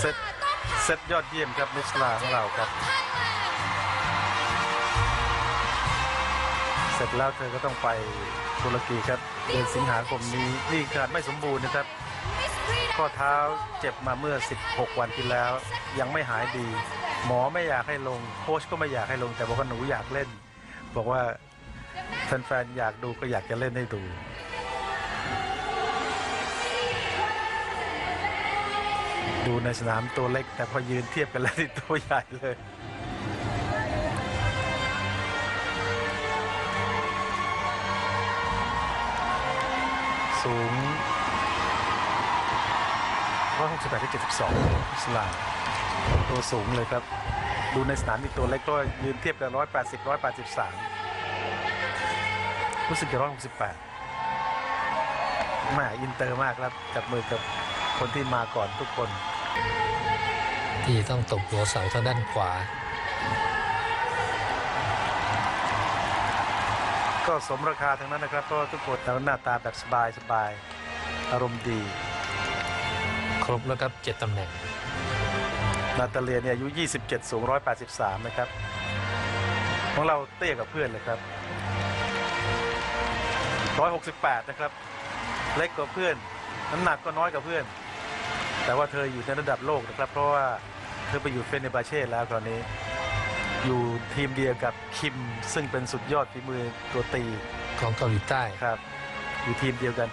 เซตเซตยอดเยี่ยมครับนิชลาของเราครับ เสร็จแล้วเธอก็ต้องไปตุรกีครับเดือนสิงหาคมนี้นี่ขาดไม่สมบูรณ์นะครับ ข้อเท้าเจ็บมาเมื่อ 16 วันที่แล้ว ยังไม่หายดี หมอไม่อยากให้ลงโค้ชก็ไม่อยากให้ลงแต่บอกว่าหนูอยากเล่น บอกว่าแฟนๆอยากดูก็อยากจะเล่นให้ดู ดูในสนามตัวเล็ก แต่พอยืนเทียบกันแล้วนี่ตัวใหญ่เลยสูง168ที่72อิสลามตัวสูงเลยครับ ดูในสนามอีกตัวเล็กก็ยืนเทียบกับ180 183 รู้สึกจะ168แม่อินเตอร์มากครับ จับมือกับคนที่มาก่อนทุกคน ที่ต้องตบหัวเสาทางด้านขวา ก็สมราคาทั้งนั้นนะครับเพราะว่าทุกคนแล้วหน้าตาแบบสบายสบายอารมณ์ดี ครบแล้วครับเจ็ดตำแหน่ง นาตาเลียเนี่ยอายุ 27 สูง 183 นะครับ ของเราเตี้ยกับเพื่อนเลยครับ 168 นะครับ เล็กกว่าเพื่อน น้ำหนักก็น้อยกว่าเพื่อน แต่ว่าเธออยู่ในระดับโลกนะครับ เพราะว่าเธอไปอยู่เฟเนบาเช่แล้วตอนนี้ อยู่ทีมเดียวกับคิม ซึ่งเป็นสุดยอดฝีมือตัวตีของเกาหลีใต้ครับ อยู่ทีมเดียวกัน